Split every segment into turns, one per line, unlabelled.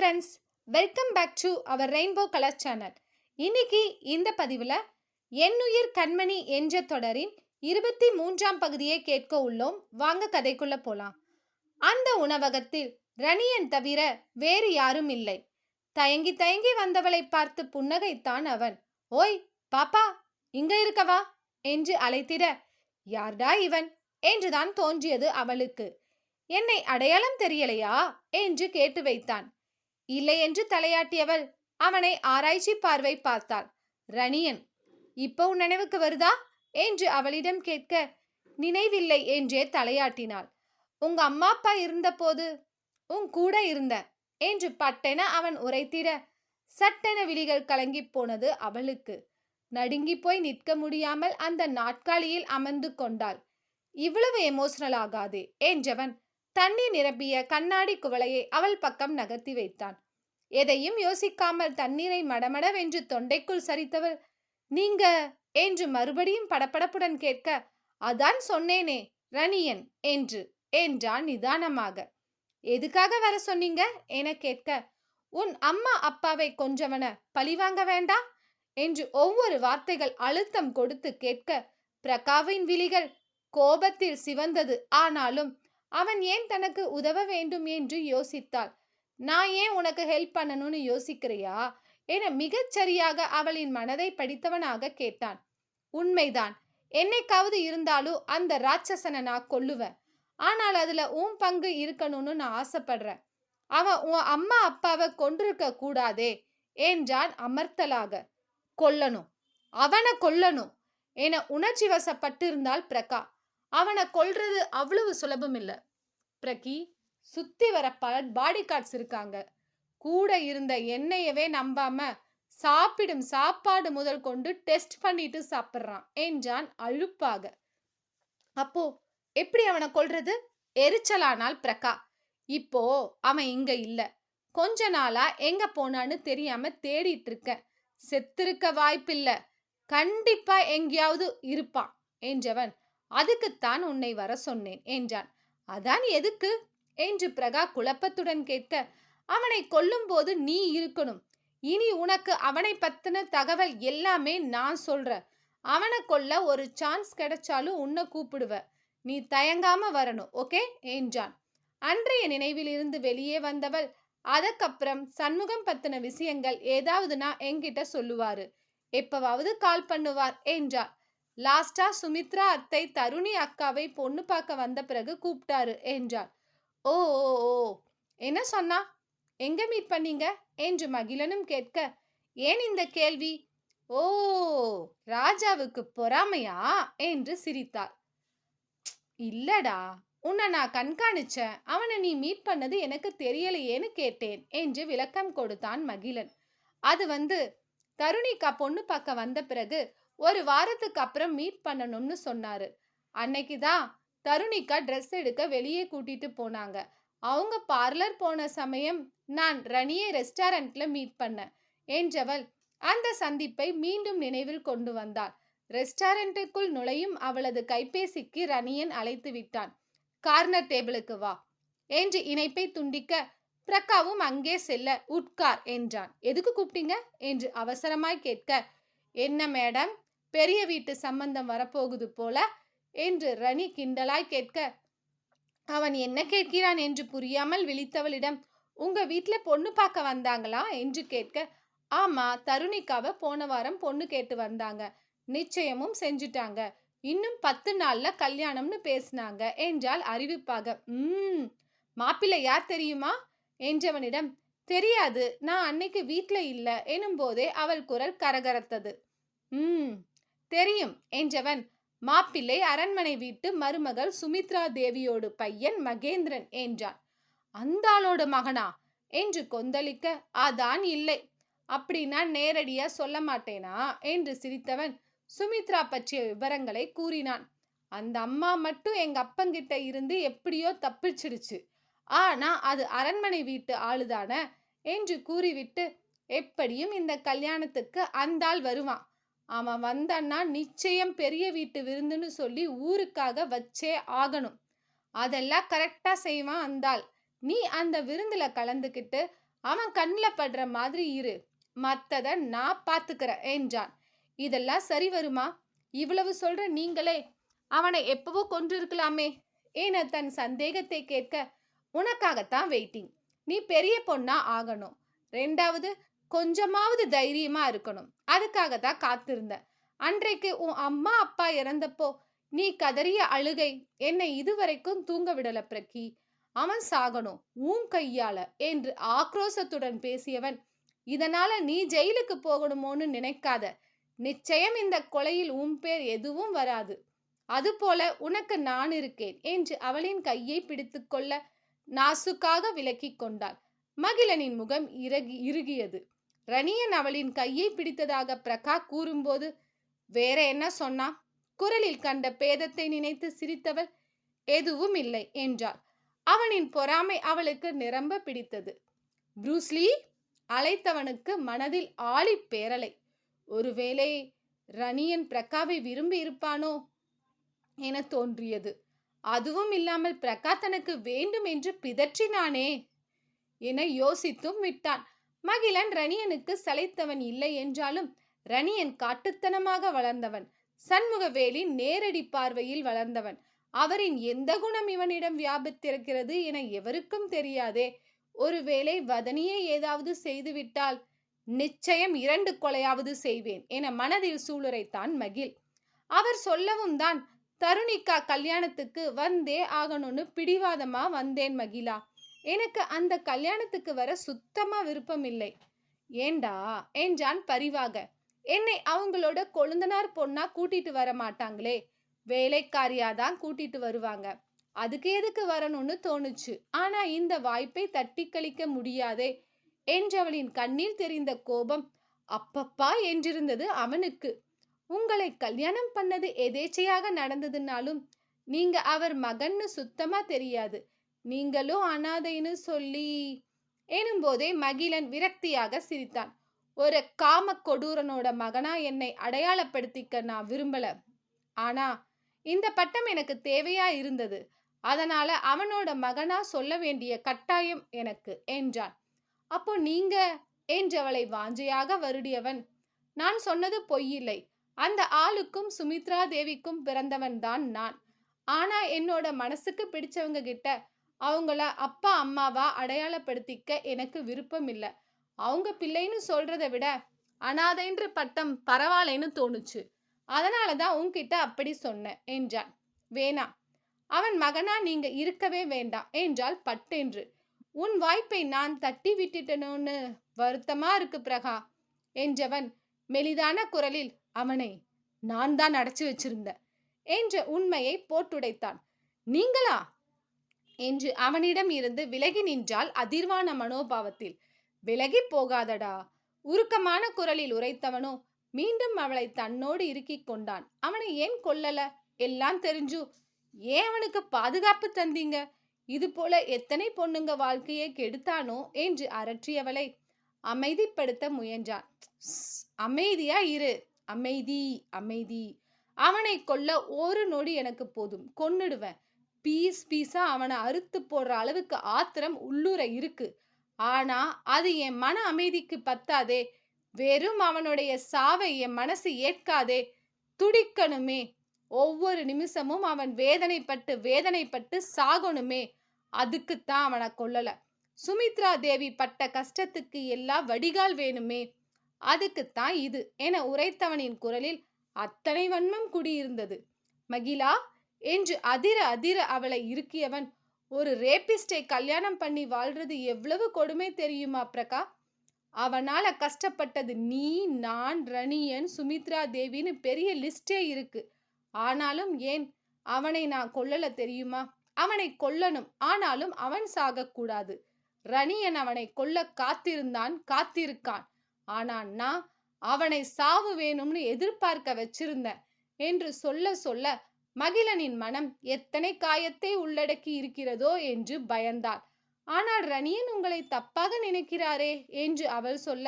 Friends welcome back to our rainbow colour channel இன்னைக்கு இந்த பதிவில் என்னுயிர் கண்மணி என்ற தொடரின் இருபத்தி மூன்றாம் பகுதியை கேட்க உள்ளோம். வாங்க கதைக்குள்ள போலாம். அந்த உணவகத்தில் ரணியன் தவிர வேறு யாரும் இல்லை. தயங்கி தயங்கி வந்தவளை பார்த்து புன்னகைத்தான் அவன். ஓய் பாப்பா இங்க இருக்கவா என்று அழைத்திட யார்டா இவன்? என்றுதான் தோன்றியது அவளுக்கு. என்னை அடையாளம் தெரியலையா? என்று கேட்டு வைத்தான். இல்லை என்று தலையாட்டியவள். அவனை ஆராய்ச்சி பார்வை பார்த்தாள். ரணியன் இப்போ உன் நினைவுக்கு வருதா? என்று அவளிடம் கேட்க நினைவில்லை என்றே தலையாட்டினாள். உங்க அம்மா அப்பா இருந்தபோது உன் கூட இருந்த என்று பட்டென அவன் உரைத்திட சட்டென விழிகள் கலங்கிப் போனது அவளுக்கு. நடுங்கி போய் நிற்க முடியாமல் அந்த நாட்காலியில் அமர்ந்து கொண்டாள். இவ்வளவு எமோஷனல் ஆகாதே என்றவன் தண்ணீர் நிரம்பிய கண்ணாடி குவளையை அவள் பக்கம் நகர்த்தி வைத்தான். எதையும் யோசிக்காமல் தண்ணீரை மடமடவென்று தொண்டைக்குள் சரித்தவள் நீங்க? என்று மறுபடியும் படபடப்புடன் கேட்க அதான் சொன்னேனே ரணியன் என்று என்றான் நிதானமாக. எதுக்காக வர சொன்னீங்க? என கேட்க உன் அம்மா அப்பாவை கொஞ்சவன பழிவாங்க வேண்டாம் என்று ஒவ்வொரு வார்த்தைகள் அழுத்தம் கொடுத்து கேட்க பிரகாவின் விழிகள் கோபத்தில் சிவந்தது ஆனாலும் அவன் ஏன் தனக்கு உதவ வேண்டும் என்று யோசித்தாள். நான் ஏன் உனக்கு ஹெல்ப் பண்ணணும்னு யோசிக்கிறியா? என மிகச் சரியாக அவளின் மனதை படித்தவனாக கேட்டான். உண்மைதான். என்னைக்காவது இருந்தாலும் அந்த ராட்சசனை நான் கொல்லுவேன். ஆனால் அதுல உன் பங்கு இருக்கணும்னு நான் ஆசைப்படுறேன். அவன் உன் அம்மா அப்பாவை கொண்டிருக்க கூடாதே என்றான் அமர்த்தலாக. கொல்லணும். அவனை கொல்லணும் என உணர்ச்சி வசப்பட்டிருந்தாள் பிரகா. அவனை கொல்றது அவ்வளவு சுலபம் இல்லை. பிரகி சுத்தி வர பல பாடி கார்ட்ஸ் இருக்காங்க. கூட இருந்த எண்ணெயவே நம்பாம சாப்பிடும் சாப்பாடு முதல் கொண்டு டெஸ்ட் பண்ணிட்டு சாப்பிட்றான். என்றான் அழுப்பாக அப்போ எப்படி அவனை கொல்றது? எரிச்சலானால் பிரகா. இப்போ அவன் இங்க இல்ல. கொஞ்ச நாளா எங்க போனான்னு தெரியாம தேடிட்டு இருக்கேன். செத்திருக்க வாய்ப்பில்ல. கண்டிப்பா எங்கேயாவது இருப்பான். என்றவன் அதுக்குத்தான் உன்னை வர சொன்னேன் என்றான். அதான் எதுக்கு? என்று பிரகா குழப்பத்துடன் கேட்க அவனை கொல்லும்போது நீ இருக்கணும். இனி உனக்கு அவனை பத்தின தகவல் எல்லாமே நான் சொல்ற. அவனை கொல்ல ஒரு சான்ஸ் கிடைச்சாலும் உன்னை கூப்பிடுவ. நீ தயங்காம வரணும் ஓகே? என்றான். அன்றைய நினைவிலிருந்து வெளியே வந்தவள் அதுக்கப்புறம் சண்முகம் பத்தின விஷயங்கள் ஏதாவதுனா என்கிட்ட சொல்லுவாரு. எப்பவாவது கால் பண்ணுவார் என்றார் லாஸ்டா சுமித்ரா அத்தை தருணி அக்காவை பொண்ணு பார்க்க வந்த பிறகு கூப்பிட்டாரு என்றாள். ஓ ஓ ஓ என்ன சொன்னா? எங்க மீட் பண்ணீங்க? என்று மகிழனும் கேட்க ஏன் இந்த கேள்வி? ஓ ராஜாவுக்கு பொறாமையா? என்று சிரித்தாள். இல்லடா உன்னை நான் கண்காணிச்சேன். அவனை நீ மீட் பண்ணது எனக்கு தெரியலையேன்னு கேட்டேன் என்று விளக்கம் கொடுத்தான் மகிழன். அது வந்து தருணிக்கா பொண்ணு பார்க்க வந்த பிறகு ஒரு வாரத்துக்கு அப்புறம் மீட் பண்ணணும்னு சொன்னாரு. அன்னைக்கு தான் தருணிக்கா ட்ரெஸ் எடுக்க வெளியே கூட்டிட்டு போனாங்க. அவங்க பார்லர் போன சமயம் நான் ரணியை ரெஸ்டாரண்ட்ல மீட் பண்ணேன் என்றவள் அந்த சந்திப்பை மீண்டும் நினைவில் கொண்டு வந்தாள். ரெஸ்டாரண்ட்டுக்குள் நுழையும் அவளது கைபேசிக்கு ரணியன் அழைத்து விட்டான். கார்னர் டேபிளுக்கு வா என்று இணைப்பை துண்டிக்க பிரக்காவும் அங்கே செல்ல உட்கார் என்றான். எதுக்கு கூப்பிட்டீங்க? என்று அவசரமாய் கேட்க என்ன மேடம் பெரிய வீட்டு சம்பந்தம் வரப்போகுது போல என்று ரணி கிண்டலாய் கேட்க அவன் என்ன கேட்கிறான் என்று புரியாமல் விழித்தவளிடம் உங்க வீட்ல பொண்ணு பார்க்க வந்தாங்களா? என்று கேட்க ஆமா தருணிக்காவை போன வாரம் பொண்ணு கேட்டு வந்தாங்க. நிச்சயமும் செஞ்சுட்டாங்க. இன்னும் பத்து நாள்ல கல்யாணம்னு பேசினாங்க என்றால் அறிவிப்பாக. உம் மாப்பிள்ளை யார் தெரியுமா? என்றவனிடம் தெரியாது. நான் அன்னைக்கு வீட்ல இல்ல. எனும்போதே அவள் குரல் கரகரத்தது. உம் தெரியும் என்றவன். மாப்பிள்ளை அரண்மனை வீட்டு மருமகள் சுமித்ரா தேவியோடு பையன் மகேந்திரன் என்றான். அந்தாளோட மகனா? என்று கொந்தளிக்க அதான் இல்லை. அப்படின்னா நேரடியா சொல்ல மாட்டேனா? என்று சிரித்தவன் சுமித்ரா பற்றிய விவரங்களை கூறினான். அந்த அம்மா மட்டும் எங்க அப்பங்கிட்ட இருந்து எப்படியோ தப்பிச்சிடுச்சு. ஆனா அது அரண்மனை வீட்டு ஆளுதான? என்று கூறிவிட்டு எப்படியும் இந்த கல்யாணத்துக்கு அந்தாள் வருவான். அவன் வந்தான்னா நிச்சயம் பெரிய வீட்டு விருந்துன்னு சொல்லி ஊருக்காக வச்சே ஆகணும். அதெல்லாம் கரெக்டாக செய்வான் அந்தாள் நீ அந்த விருந்தில் கலந்துக்கிட்டு அவன் கண்ணில் படுற மாதிரி இரு. மற்றதை நான் பார்த்துக்கிறேன் என்றான். இதெல்லாம் சரி வருமா? இவ்வளவு சொல்கிற நீங்களே அவனை எப்பவோ கொன்றிருக்கலாமே என தன் சந்தேகத்தை கேட்க உனக்காகத்தான் வெயிட்டிங் நீ பெரிய பொண்ணா ஆகணும். ரெண்டாவது கொஞ்சமாவது தைரியமா இருக்கணும். அதுக்காக தான் காத்திருந்த அன்றைக்கு உன் அம்மா அப்பா இறந்தப்போ நீ கதறிய அழுகை என்னை இதுவரைக்கும் தூங்க விடல பிரக்கி. அவன் சாகணும் உன் கையால என்று ஆக்ரோசத்துடன் பேசியவன் இதனால நீ ஜெயிலுக்கு போகணுமோன்னு நினைக்காத. நிச்சயம் இந்த கொலையில் உன் பேர் எதுவும் வராது. அதுபோல உனக்கு நான் இருக்கேன் என்று அவளின் கையை பிடித்துக்கொள்ள நாசுக்காக விலக்கிக் கொண்டாள். மகிழனின் முகம் இறகி இறுகியது. ரணியன் அவளின் கையை பிடித்ததாக பிரகா கூறும்போது வேற என்ன சொன்னா? குரலில் கண்ட பேதத்தை நினைத்து சிரித்தவள் எதுவும் இல்லை என்றாள். அவனின் பொறாமை அவளுக்கு நிரம்ப பிடித்தது. ப்ரூஸ்லி அழைத்தவனுக்கு மனதில் ஆளி பேரலை. ஒருவேளை ரணியன் பிரகாவை விரும்பி இருப்பானோ என தோன்றியது. அதுவும் இல்லாமல் பிரகா தனக்கு வேண்டும் என்று பிதற்றினானே என யோசித்தும் விட்டான். மகிழன் ரணியனுக்கு சளைத்தவன் இல்லை என்றாலும் ரணியன் காட்டுத்தனமாக வளர்ந்தவன். சண்முகவேலி நேரடி பார்வையில் வளர்ந்தவன். அவரின் எந்த குணம் இவனிடம் வியாபித்திருக்கிறது என எவருக்கும் தெரியாதே. ஒருவேளை வதனியை ஏதாவது செய்துவிட்டால் நிச்சயம் இரண்டு கொலையாவது செய்வேன் என மனதில் சூளுரைத்தான் மகிழ். அவர் சொல்லவும் தான் தருணிக்கா கல்யாணத்துக்கு வந்தே ஆகணும்னு பிடிவாதமா வந்தேன் மகிழா. எனக்கு அந்த கல்யாணத்துக்கு வர சுத்தமா விருப்பம் இல்லை. ஏண்டா? என்றான் பரிவாக. என்னை அவங்களோட கொழுந்தனார் பொண்ணா கூட்டிட்டு வர மாட்டாங்களே? வேலைக்காரியா தான் கூட்டிட்டு வருவாங்க. அதுக்கு எதுக்கு வரணும்னு தோணுச்சு. ஆனா இந்த வாய்ப்பை தட்டி கழிக்க முடியாதே? என்றவளின் கண்ணில் தெரிந்த கோபம் அப்பப்பா என்றிருந்தது அவனுக்கு. உங்களை கல்யாணம் பண்ணது எதேச்சையாக நடந்ததுனாலும் நீங்க அவர் மகன்னு சுத்தமா தெரியாது. நீங்களும் அனாதைன்னு சொல்லி எனும்போதே மகிழன் விரக்தியாக சிரித்தான். ஒரு காம கொடூரனோட மகனா என்னை அடையாளப்படுத்திக்க நான் விரும்பல. ஆனா இந்த பட்டம் எனக்கு தேவையா இருந்தது. அதனால அவனோட மகனா சொல்ல வேண்டிய கட்டாயம் எனக்கு என்றான். அப்போ நீங்க என்றவளை வாஞ்சையாக வருடியவன். நான் சொன்னது பொய்யில்லை. அந்த ஆளுக்கும் சுமித்ரா தேவிக்கும் பிறந்தவன் தான் நான். ஆனா என்னோட மனசுக்கு பிடிச்சவங்க கிட்ட அவங்கள அப்பா அம்மாவா அடையாளப்படுத்திக்க எனக்கு விருப்பம் இல்லை. அவங்க பிள்ளைன்னு சொல்றதை விட அனாதைன்ற பட்டம் பரவாயில்லைன்னு தோணுச்சு. அதனால தான் உன்கிட்ட அப்படி சொன்னேன் என்றான். வேணா அவன் மகனா நீங்க இருக்கவே வேண்டாம் என்றால் பட்டென்று. உன் வாய்ப்பை நான் தட்டி விட்டுட்டனோன்னு வருத்தமா இருக்கு பிரகா என்றவன் மெலிதான குரலில் அவனை நான் தான் அடைச்சு வச்சிருந்தேன் என்ற உண்மையை போட்டுடைத்தான். நீங்களா? என்று அவனிடம் இருந்து விலகி நின்றாள் அதிர்வான மனோபாவத்தில். விலகி போகாதடா. உருக்கமான குரலில் உரைத்தவனோ மீண்டும் அவளை தன்னோடு இறுக்கிக் கொண்டான். அவனை ஏன் கொல்லல? எல்லாம் தெரிஞ்சு. ஏன் அவனுக்கு பாதுகாப்பு தந்தீங்க? இது போல எத்தனை பொண்ணுங்க வாழ்க்கையை கெடுத்தானோ? என்று அரற்றியவளை அமைதிப்படுத்த முயன்றான். அமைதியா இரு. அமைதி அமைதி. அவனை கொல்ல ஒரு நொடி எனக்கு போதும். கொன்னுடுவேன். பீஸ் பீஸாக அவனை அறுத்து போடுற அளவுக்கு ஆத்திரம் உள்ளூர இருக்கு. ஆனா அது என் மன அமைதிக்கு பத்தாதே. வெறும் அவனுடைய சாவை என் மனசு ஏற்காதே. துடிக்கணுமே. ஒவ்வொரு நிமிஷமும் அவன் வேதனைப்பட்டு வேதனைப்பட்டு சாகணுமே. அதுக்குத்தான் அவனை கொல்லலை. சுமித்ரா தேவி பட்ட கஷ்டத்துக்கு எல்லாம் வடிகால் வேணுமே. அதுக்குத்தான் இது என உரைத்தவனின் குரலில் அத்தனை வன்மம் குடியிருந்தது. மகிழா என்று அதிர அதிர அவளை இருக்கியவன் ஒரு ரேபிஸ்டை கல்யாணம் பண்ணி வாழ்றது எவ்வளவு கொடுமை தெரியுமா பிரகா? அவனால கஷ்டப்பட்டது நீ நான் ரணியன் சுமித்ரா தேவின்னு பெரிய லிஸ்டே இருக்கு. ஆனாலும் ஏன்? அவனை நான் கொல்லல தெரியுமா? அவனை கொல்லணும். ஆனாலும் அவன் சாகக்கூடாது. ரணியன் அவனை கொல்ல காத்திருந்தான் காத்திருக்கான். ஆனா நான் அவனை சாவு வேணும்னு எதிர்பார்க்க வச்சிருந்தேன் என்று சொல்ல சொல்ல மகிழனின் மனம் எத்தனை காயத்தை உள்ளடக்கி இருக்கிறதோ என்று பயந்தாள். ஆனால் ரணியன் உங்களை தப்பாக நினைக்கிறாரே என்று அவள் சொல்ல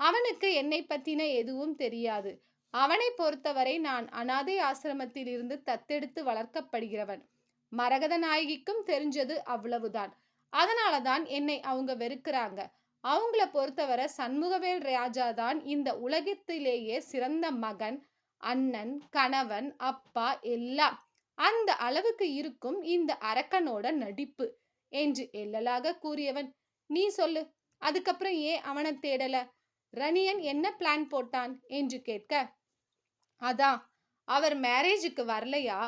அவனுக்கு என்னை பத்தின எதுவும் தெரியாது. அவனை பொறுத்தவரை நான் அனாதை ஆசிரமத்தில் இருந்து தத்தெடுத்து வளர்க்கப்படுகிறவன். மரகத நாயகிக்கும் தெரிஞ்சது அவ்வளவுதான். அதனாலதான் என்னை அவங்க வெறுக்கிறாங்க. அவங்கள பொறுத்தவரை சண்முகவேல் ராஜா தான் இந்த உலகத்திலேயே சிறந்த மகன். அண்ணன் கணவன் அப்பா எல்லாம். அந்த அளவுக்கு இருக்கும் இந்த அரக்கனோட நடிப்பு என்று எல்லலாக கூறியவன். நீ சொல்லு அதுக்கப்புறம் ஏன் அவனை தேடல? ரணியன் என்ன பிளான் போட்டான் என்று கேட்க அதான் அவர் மேரேஜுக்கு வரலையா?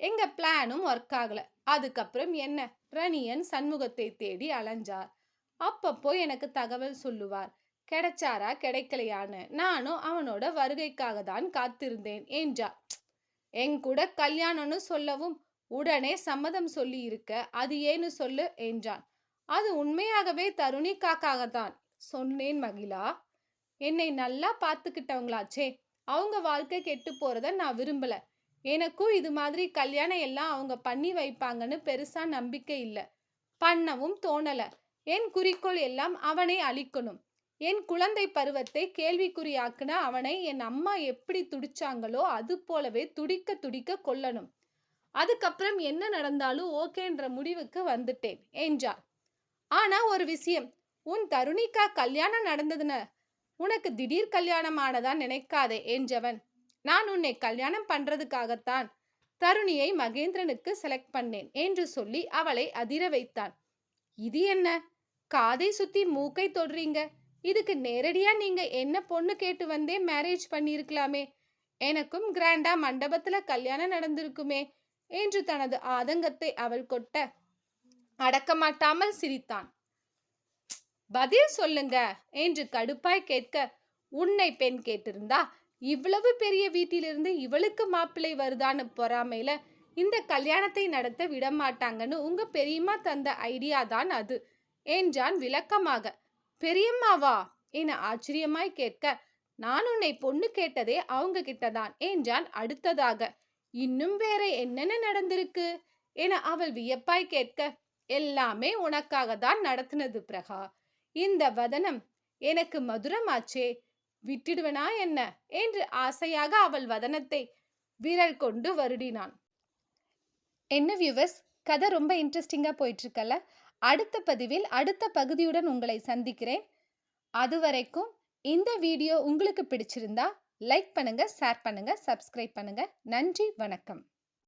எங்க பிளானும் ஒர்க் ஆகல. அதுக்கப்புறம் என்ன? ரணியன் சண்முகத்தை தேடி அலைஞ்சார். அப்பப்போ எனக்கு தகவல் சொல்லுவார். கிடைச்சாரா? கிடைக்கலையான்னு. நானும் அவனோட வருகைக்காக தான் காத்திருந்தேன் என்றா என் கூட கல்யாணம்னு சொல்லவும் உடனே சம்மதம் சொல்லி இருக்க அது ஏன்னு சொல்லு என்றான். அது உண்மையாகவே தருணி காக்காக தான் சொன்னேன் மகிழா. என்னை நல்லா பார்த்துக்கிட்டவங்களாச்சே. அவங்க வாழ்க்கை கெட்டு போறத நான் விரும்பல. எனக்கும் இது மாதிரி கல்யாணம் எல்லாம் அவங்க பண்ணி வைப்பாங்கன்னு பெருசா நம்பிக்கை இல்லை. பண்ணவும் தோணல. என் குறிக்கோள் எல்லாம் அவனை அழிக்கணும். என் குழந்தை பருவத்தை கேள்விக்குறியாக்குன அவனை என் அம்மா எப்படி துடிச்சாங்களோ அது போலவே துடிக்க துடிக்க கொல்லணும். அதுக்கப்புறம் என்ன நடந்தாலும் ஓகேன்ற முடிவுக்கு வந்துட்டேன் என்றார் ஆனா ஒரு விஷயம். உன் தருணிக்கா கல்யாணம் நடந்ததுன்னு உனக்கு திடீர் கல்யாணம் ஆனதா நினைக்காதே என்றவன். நான் உன்னை கல்யாணம் பண்றதுக்காகத்தான் தருணியை மகேந்திரனுக்கு செலக்ட் பண்ணேன் என்று சொல்லி அவளை அதிர வைத்தான். இது என்ன? காதை சுத்தி மூக்கை தொடுறீங்க. இதுக்கு நேரடியா நீங்க என்ன பொண்ணு கேட்டு வந்தே மேரேஜ் பண்ணியிருக்கலாமே? எனக்கும் கிராண்டா மண்டபத்துல கல்யாணம் நடந்திருக்குமே என்று தனது ஆதங்கத்தை அவள் கொட்ட அடக்கமாட்டாமல் சிரித்தான். பதில் சொல்லுங்க என்று கடுப்பாய் கேட்க உன்னை பெண் கேட்டிருந்தா? இவ்வளவு பெரிய வீட்டிலிருந்து இவளுக்கு மாப்பிள்ளை வருதான்னு பொறாமையில இந்த கல்யாணத்தை நடத்த விடமாட்டாங்கன்னு உங்க பெரியம்மா தந்த ஐடியா தான் அது என்றான் விளக்கமாக. பெரியம்மாவா? என ஆச்சரியமாய் கேட்க நான் உன்னை பொண்ணு கேட்டதே அவங்க கிட்டதான் என்றான் அடுத்ததாக. இன்னும் வேற என்னென்ன நடந்திருக்கு? என அவள் வியப்பாய் கேட்க எல்லாமே உனக்காக தான் நடத்தினது பிரகா. இந்த வதனம் எனக்கு மதுரமாச்சே. விட்டுடுவனா என்ன? என்று ஆசையாக அவள் வதனத்தை விரல் கொண்டு வருடினான். என்ன வியூவர்ஸ்? கதை ரொம்ப இன்ட்ரெஸ்டிங்காக போயிட்டுருக்கல்ல? அடுத்த பதிவில் அடுத்த பகுதியுடன் உங்களை சந்திக்கிறேன். அதுவரைக்கும் இந்த வீடியோ உங்களுக்கு பிடிச்சிருந்தா லைக் பண்ணுங்க ஷேர் பண்ணுங்க சப்ஸ்கிரைப் பண்ணுங்க. நன்றி வணக்கம்.